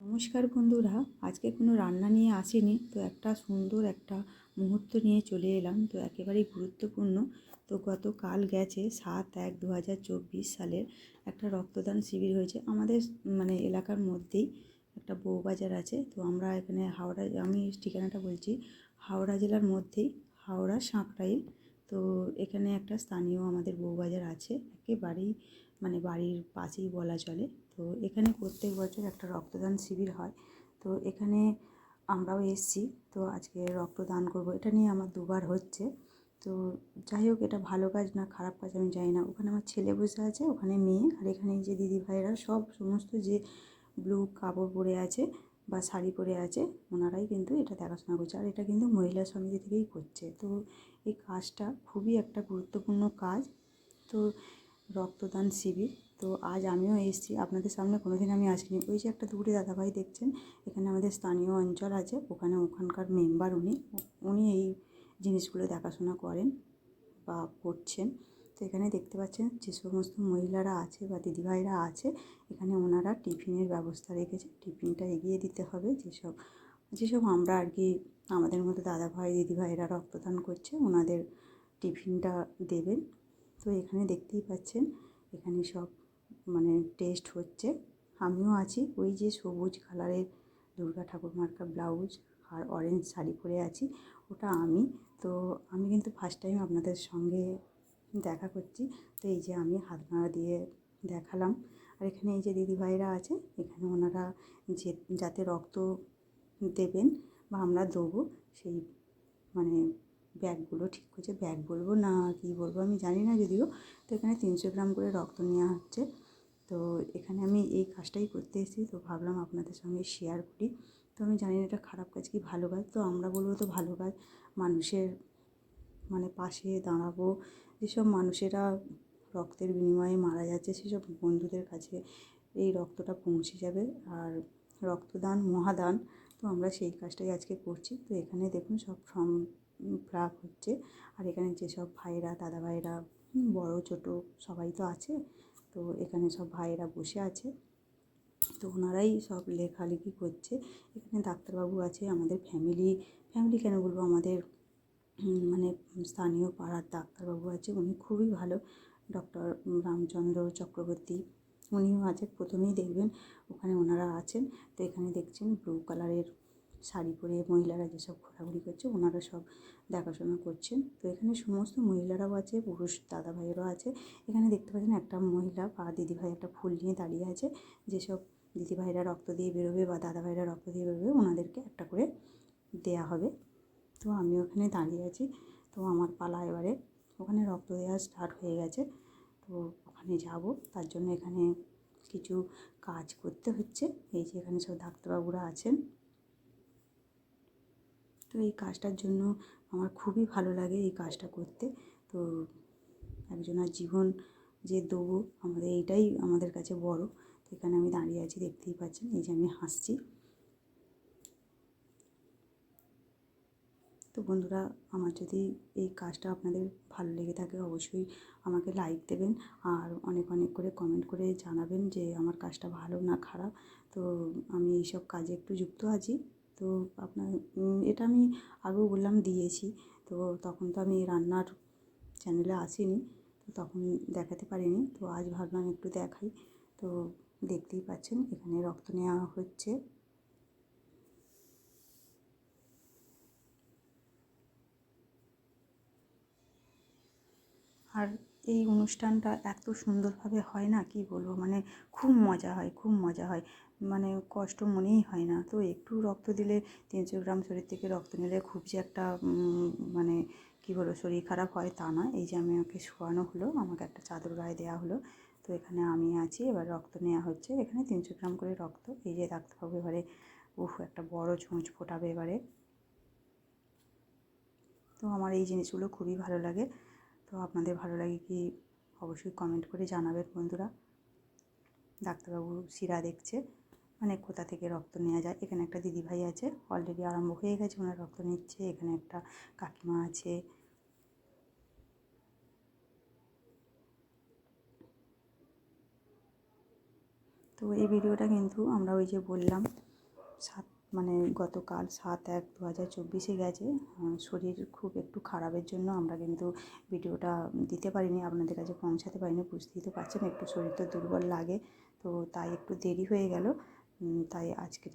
নমস্কার বন্ধুরা, আজকে কোনো রান্না নিয়ে আসিনি, তো একটা সুন্দর একটা মুহূর্ত নিয়ে চলে এলাম, তো একেবারেই গুরুত্বপূর্ণ। তো গতকাল গেছে সাত এক দু সালের একটা রক্তদান শিবির হয়েছে। আমাদের মানে এলাকার মধ্যেই একটা বউবাজার আছে, তো আমরা এখানে হাওড়া, আমি ঠিকানাটা বলছি, হাওড়া জেলার মধ্যেই হাওড়া সাঁকরাইল তো এখানে একটা স্থানীয় আমাদের বউবাজার আছে, একেবারেই মানে বাড়ির পাশেই বলা চলে। তো এখানে প্রত্যেক বছর একটা রক্তদান শিবির হয়। তো এখানে আমরাও এসছি। তো আজকে রক্তদান করব। এটা নিয়ে আমার দুবার হচ্ছে। তো যাই হোক, এটা ভালো কাজ না খারাপ কাজ আমি জানি না। ওখানে আমার ছেলে বসে আছে, ওখানে মেয়ে। আর এখানে যে দিদি ভাইয়েরা সব সমস্ত যে ব্লু কাপড় পরে আছে বা শাড়ি পরে আছে, ওনারাই কিন্তু এটা দেখাশোনা করছে। আর এটা কিন্তু মহিলা সমিতি থেকেই করছে। তো এই কাজটা খুবই একটা গুরুত্বপূর্ণ কাজ। তো রক্তদান শিবির তো আজ আমিও এসেছি। আপনাদের সামনে কোনো দিন আমি আসিনি। ওই যে একটা দূরে দাদাভাই দেখছেন, এখানে আমাদের স্থানীয় অঞ্চল আছে, ওখানে ওখানকার মেম্বার উনি। উনি এই জিনিসগুলো দেখাশোনা করেন বা করছেন। তো এখানে দেখতে পাচ্ছেন যে সমস্ত মহিলারা আছে বা দিদিভাইরা আছে, এখানে ওনারা টিফিনের ব্যবস্থা রেখেছে। টিফিনটা এগিয়ে দিতে হবে। যেসব যেসব আমরা আর কি আমাদের মতো দাদাভাই, দিদিভাইরা রক্তদান করছে, ওনাদের টিফিনটা দেবেন। তো এখানে দেখতেই পাচ্ছেন, এখানে সব মানে টেস্ট হচ্ছে। আমিও আছি। ওই যে সবুজ কালারের দুর্গা ঠাকুর মার্কা ব্লাউজ আর অরেঞ্জ শাড়ি পরে আছি। ওটা আমি। তো আমি কিন্তু ফার্স্ট টাইম আপনাদের সঙ্গে দেখা করছি। তো এই যে আমি হাত নাড়া দিয়ে দেখালাম। আর এখানে এই যে দিদিভাইরা আছে, এখানে ওনারা যে যাতে রক্ত দেবেন বা আমরা দেবো, সেই মানে ব্যাগগুলো ঠিক করছে। ব্যাগ বলব, না কী বলব আমি জানি না যদিও। তো এখানে তিনশো গ্রাম করে রক্ত নেওয়া হচ্ছে। তো এখানে আমি এই কাজটাই করতে এসেছি। তো ভাবলাম আপনাদের সঙ্গে শেয়ার করি। তো আমি জানি না এটা খারাপ কাজ কি ভালো কাজ। তো আমরা বলব তো ভালো কাজ। মানুষের মানে পাশে দাঁড়াবো। যেসব মানুষেরা রক্তের বিনিময়ে মারা যাচ্ছে, সেসব বন্ধুদের কাছে এই রক্তটা পৌঁছে যাবে। আর রক্তদান, মহাদান, তো আমরা সেই কাজটাই আজকে করছি। তো এখানে দেখুন সব ফর্ম ফিল হচ্ছে। আর এখানে যেসব ভাইরা দাদা ভাইরা বড়, ছোটো সবাই তো আছে, তো এখানে সব ভাইয়েরা বসে আছে। তো ওনারাই সব লেখালেখি করছে। এখানে ডাক্তারবাবু আছে, আমাদের ফ্যামিলি ফ্যামিলি কেন বলব? আমাদের মানে স্থানীয় পাড়ার ডাক্তারবাবু আছে। উনি খুবই ভালো। ডক্টর রামচন্দ্র চক্রবর্তী, উনিও আছে প্রথমেই দেখবেন ওখানে ওনারা আছেন। তো এখানে দেখছেন ব্লু কালারের শাড়ি পরে মহিলারা যেসব ঘোরাঘুরি করছে, ওনারা সব দেখাশোনা করছেন। তো এখানে সমস্ত মহিলারাও আছে, পুরুষ দাদা ভাইয়েরও আছে। এখানে দেখতে পাচ্ছেন একটা মহিলা বা দিদিভাই একটা ফুল নিয়ে দাঁড়িয়ে আছে। যেসব দিদিভাইরা রক্ত দিয়ে বেরোবে বা দাদাভাইরা রক্ত দিয়ে বেরোবে, ওনাদেরকে একটা করে দেয়া হবে। তো আমি ওখানে দাঁড়িয়ে আছি। তো আমার পালা এবারে। ওখানে রক্ত দেওয়া স্টার্ট হয়ে গেছে। তো ওখানে যাব। তার জন্য এখানে কিছু কাজ করতে হচ্ছে। এই যে এখানে সব ডাক্তারবাবুরা আছেন। তো এই কাজটার জন্য আমার খুবই ভালো লাগে এই কাজটা করতে। তো একজনের জীবন যে দেবো, আমাদের এইটাই আমাদের কাছে বড়। তো এখানে আমি দাঁড়িয়ে আছি, দেখতেই পাচ্ছেন, এই যে আমি হাসছি। তো বন্ধুরা, আমার যদি এই কাজটা আপনাদের ভালো লেগে থাকে, অবশ্যই আমাকে লাইক দেবেন আর অনেক অনেক করে কমেন্ট করে জানাবেন যে আমার কাজটা ভালো না খারাপ। তো আমি এইসব কাজে একটু যুক্ত আছি। তো আপনার এটা আমি আগেও বললাম দিয়েছি। তো তখন তো আমি রান্নার চ্যানেলে আসিনি, তো তখন দেখাতে পারিনি। তো আজ ভাবলাম একটু দেখাই। তো দেখতেই পাচ্ছেন, এখানে রক্ত নেওয়া হচ্ছে। আর এই অনুষ্ঠানটা এত সুন্দরভাবে হয় না, কি বলব? মানে খুব মজা হয়, খুব মজা হয়। মানে কষ্ট মনেই হয় না। তো একটু রক্ত দিলে, তিনশো গ্রাম শরীর থেকে রক্ত নিলে খুব যে একটা মানে কী বলব, শরীর খারাপ হয় তা না। এই যে আমি আমাকে শোয়ানো হলো, আমাকে একটা চাদর গায়ে দেওয়া হলো। তো এখানে আমি আছি, এবার রক্ত নেওয়া হচ্ছে। এখানে তিনশো গ্রাম করে রক্ত। এই যে ডাক্তারবাবু এবারে, উফ, একটা বড় ঝোঁচ ফোটাবে এবারে। তো আমার এই জিনিসগুলো খুবই ভালো লাগে। তো আপনাদের ভালো লাগে কি অবশ্যই কমেন্ট করে জানাবেন বন্ধুরা। ডাক্তারবাবু শিরা দেখছে মানে কোথা থেকে রক্ত নেওয়া যায়? এখানে একটা দিদিভাই আছে অলরেডি আরম্ভ হয়ে গেছে, ওনার রক্ত নিচ্ছে, এখানে একটা কাকিমা আছে। তো এই ভিডিওটা কিন্তু আমরা ওই যে বললাম, সাত মানে গতকাল সাত এক দু হাজার চব্বিশে গেছে। শরীর খুব একটু খারাপের জন্য আমরা কিন্তু ভিডিওটা দিতে পারিনি, আপনাদের কাছে পৌঁছাতে পারিনি, বুঝতেই তো পারছেন, একটু শরীর তো দুর্বল লাগে, তো তাই একটু দেরি হয়ে গেল। তাই আজকে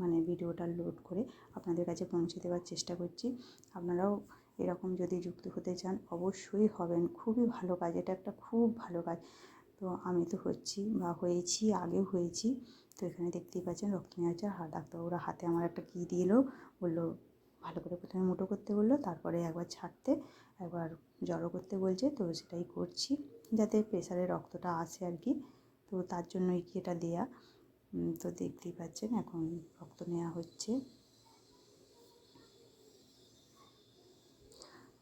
মানে ভিডিওটা লোড করে আপনাদের কাছে পৌঁছে দেওয়ার চেষ্টা করছি। আপনারাও এরকম যদি যুক্ত হতে চান, অবশ্যই হবেন, খুবই ভালো কাজ, এটা একটা খুব ভালো কাজ। তো আমি তো হচ্ছি বা হয়েছি, আগেও হয়েছি। তো এখানে দেখতেই পাচ্ছেন রক্ত নেওয়া হচ্ছে আর ডাক্তারবাবুরা হাতে আমার একটা কী এলো বলল ভালো করে প্রথমে মুটো করতে বলল, তারপরে একবার ছাড়তে, একবার জড়ো করতে বলছে, তো সেটাই করছি যাতে প্রেশারে রক্তটা আসে আর কি। তো তার জন্যই কি এটা দেয়া। তো দেখতেই পাচ্ছেন এখন রক্ত নেওয়া হচ্ছে।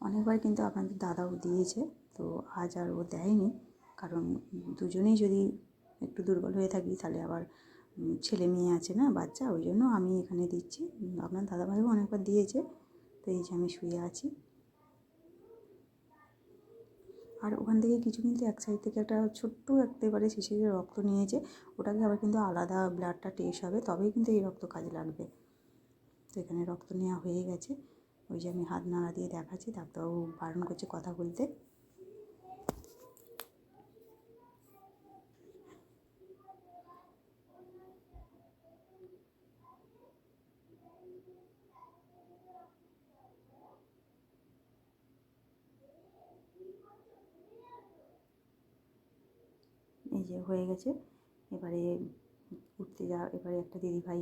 অনেকবার কিন্তু আপনাদের দাদাও দিয়েছে, তো আজ আর ও দেয়নি। কারণ দুজনেই যদি একটু দুর্বল হয়ে থাকি, তাহলে আবার ছেলে মেয়ে আছে না, বাচ্চা, ওই জন্য আমি এখানে দিচ্ছি। আপনার দাদাভাইও অনেকবার দিয়েছে, তো এই যে আমি শুয়ে আছি। আর ওখান থেকে কিছু কিন্তু এক সাইড থেকে একটা ছোট্ট একটা একেবারে শিশিরের রক্ত নিয়েছে, ওটাকে আবার কিন্তু আলাদা ব্লাডটা টেস্ট হবে, তবেই কিন্তু এই রক্ত কাজে লাগবে। তো এখানে রক্ত নেওয়া হয়ে গেছে, ওই যে আমি হাত নাড়া দিয়ে দেখাচ্ছি, ডাক্তারবাবু বারণ করছে কথা বলতে। যে হয়ে গেছে। এবারে উঠতে যা, এবারে একটা দিদিভাই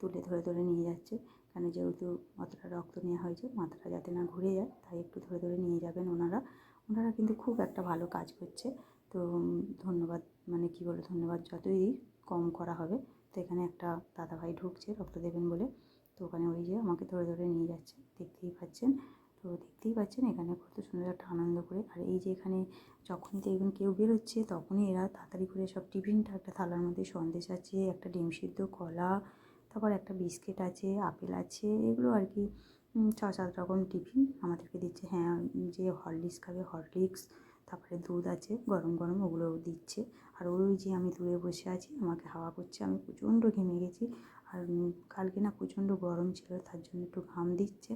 তুলে ধরে ধরে নিয়ে যাচ্ছে। কেন যেহেতু অতটা রক্ত নেওয়া হয়েছে, মাথাটা যাতে না ঘুরে যায়, তাই একটু ধরে ধরে নিয়ে যাবেন ওনারা। ওনারা কিন্তু খুব একটা ভালো কাজ করছে। তো ধন্যবাদ মানে কী বলে ধন্যবাদ যতই কম করা হবে। তো এখানে একটা দাদাভাই ঢুকছে, রক্ত দেবেন বলে। তো ওখানে ওই যে আমাকে ধরে ধরে নিয়ে যাচ্ছে, দেখতেই পাচ্ছেন। তো দেখতেই পাচ্ছেন, এখানে কত সুন্দর একটা আনন্দ করে। আর এই যে এখানে যখনই দেখবেন কেউ বেরোচ্ছে তখনই এরা তাড়াতাড়ি করে সব টিফিনটা একটা থালার মধ্যে সন্দেশ আছে, একটা ডিম সিদ্ধ কলা, তারপর একটা বিস্কিট আছে, আপেল আছে, এগুলো আর কি ছ সাত রকম টিফিন আমাদেরকে দিচ্ছে। হ্যাঁ যে হরলিক্স খাবে হরলিক্স, তারপরে দুধ আছে, গরম গরম ওগুলোও দিচ্ছে। আর ওই যে আমি দূরে বসে আছি, আমাকে হাওয়া করছে, আমি প্রচণ্ড ঘেমে গেছি। আর কালকে না প্রচণ্ড গরম ছিল, তার জন্য একটু ঘাম দিচ্ছে।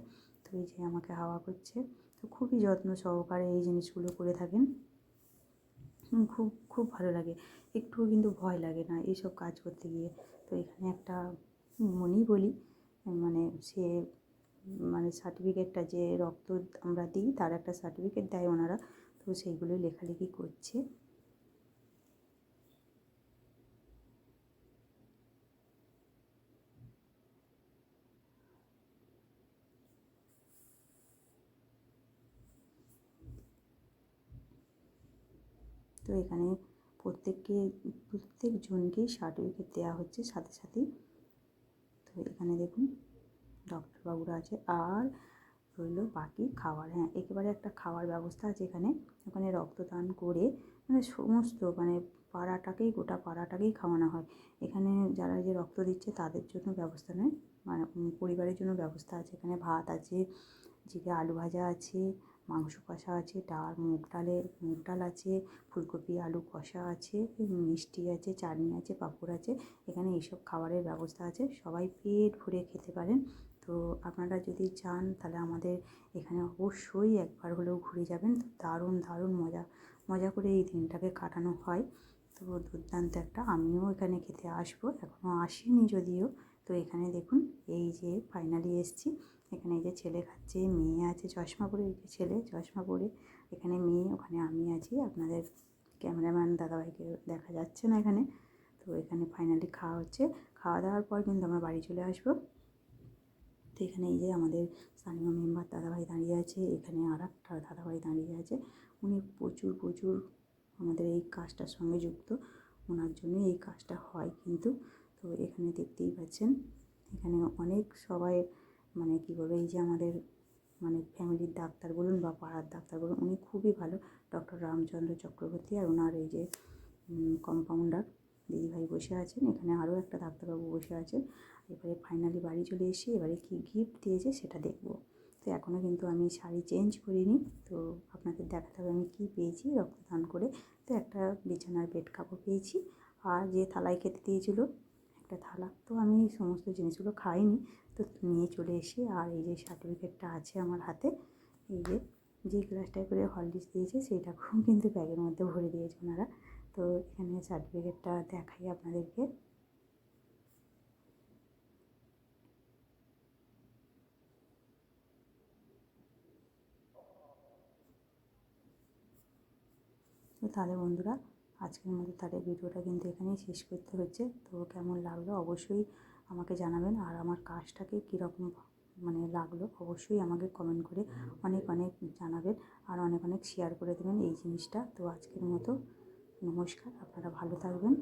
এই যে আমাকে হাওয়া করছে। তো খুবই যত্ন সহকারে এই জিনিসগুলো করে থাকেন। খুব খুব ভালো লাগে। একটুও কিন্তু ভয় লাগে না এইসব কাজ করতে গিয়ে। তো এখানে একটা মনি বলি মানে সে মানে সার্টিফিকেটটা যে রক্ত আমরা দিই, তার একটা সার্টিফিকেট দেয় ওনারা। তো সেইগুলোই লেখালেখি করছে। তো এখানে প্রত্যেককে প্রত্যেকজনকেই সার্টিফিকেট দেওয়া হচ্ছে সাথে সাথেই। তো এখানে দেখুন ডক্টরবাবুরা আছে আর রইল বাকি খাবার হ্যাঁ একেবারে একটা খাওয়ার ব্যবস্থা আছে এখানে। ওখানে রক্তদান করে মানে সমস্ত মানে পাড়াটাকেই, গোটা পাড়াটাকেই খাওয়ানো হয়। এখানে যারা যে রক্ত দিচ্ছে তাদের জন্য ব্যবস্থা নেয় মানে পরিবারের জন্য ব্যবস্থা আছে। এখানে ভাত আছে, জিরে আলু ভাজা আছে মাংস কষা আছে, ডাল, মুগ ডালে, মুগ ডাল আছে, ফুলকপি, আলু কষা আছে, মিষ্টি আছে, চাটনি আছে, পাঁপড় আছে, এখানে এইসব খাবারের ব্যবস্থা আছে, সবাই পেট ভরে খেতে পারেন। তো আপনারা যদি চান তাহলে আমাদের এখানে অবশ্যই একবার হলেও ঘুরে যাবেন তো দারুণ দারুণ মজা মজা করে এই দিনটাকে কাটানো হয়। তো দুর্দান্ত একটা, আমিও এখানে খেতে আসব এখনও আসিনি যদিও। তো এখানে দেখুন, এই যে ফাইনালি এসছি। এখানে এই যে ছেলে খাচ্ছে, মেয়ে আছে চশমা পরে এই যে ছেলে চশমা পরে এখানে মেয়ে, ওখানে আমি আছি। আপনাদের ক্যামেরাম্যান দাদাভাইকে দেখা যাচ্ছে না এখানে। তো এখানে ফাইনালি খাওয়া হচ্ছে। খাওয়া দাওয়ার পর কিন্তু আমরা বাড়ি চলে আসব। তো এখানে এই যে আমাদের স্থানীয় মেম্বার দাদাভাই দাঁড়িয়ে আছে। এখানে আর একটা দাদাভাই দাঁড়িয়ে আছে। উনি প্রচুর প্রচুর আমাদের এই কাজটার সঙ্গে যুক্ত। ওনার জন্যই এই কাজটা হয় কিন্তু। তো এখানে দেখতেই পাচ্ছেন। এখানে অনেক সবাই মানে কী বলব, এই যে আমাদের মানে ফ্যামিলির ডাক্তার বলুন বা পাড়ার ডাক্তার বলুন, উনি খুবই ভালো। ডক্টর রামচন্দ্র চক্রবর্তী আর ওনার এই যে কম্পাউন্ডার দিদিভাই বসে আছেন। এখানে আরও একটা ডাক্তারবাবু বসে আছেন। এবারে ফাইনালি বাড়ি চলে এসে এবারে কী গিফট দিয়েছে সেটা দেখব। তো এখনও কিন্তু আমি শাড়ি চেঞ্জ করিনি। তো আপনাদের দেখাতে হবে আমি কী পেয়েছি রক্তদান করে। তো একটা বিছানার বেড কাপড় পেয়েছি। আর যে থালায় খেতে দিয়েছিল একটা থালা। তো আমি এই সমস্ত জিনিসগুলো খাইনি। তো নিয়ে চলে এসেছি আর এই যে সার্টিফিকেটটা আছে আমার হাতে, এই যে যে গ্লাসটায় করে হরলিক্স দিয়েছে সেইটাকেও কিন্তু ব্যাগের মধ্যে ভরে দিয়েছে ওনারা। তো এখানে সার্টিফিকেটটা দেখাই আপনাদেরকে। তো তাহলে বন্ধুরা আজকের মতো তাদের ভিডিওটা কিন্তু এখানেই শেষ করতে হচ্ছে তো কেমন লাগল অবশ্যই আমাকে জানাবেন। আর আমার কাজটাকে কীরকম মানে লাগল অবশ্যই আমাকে কমেন্ট করে অনেক অনেক জানাবেন আর অনেক অনেক শেয়ার করে দেবেন এই জিনিসটা। তো আজকের মতো নমস্কার। আপনারা ভালো থাকবেন।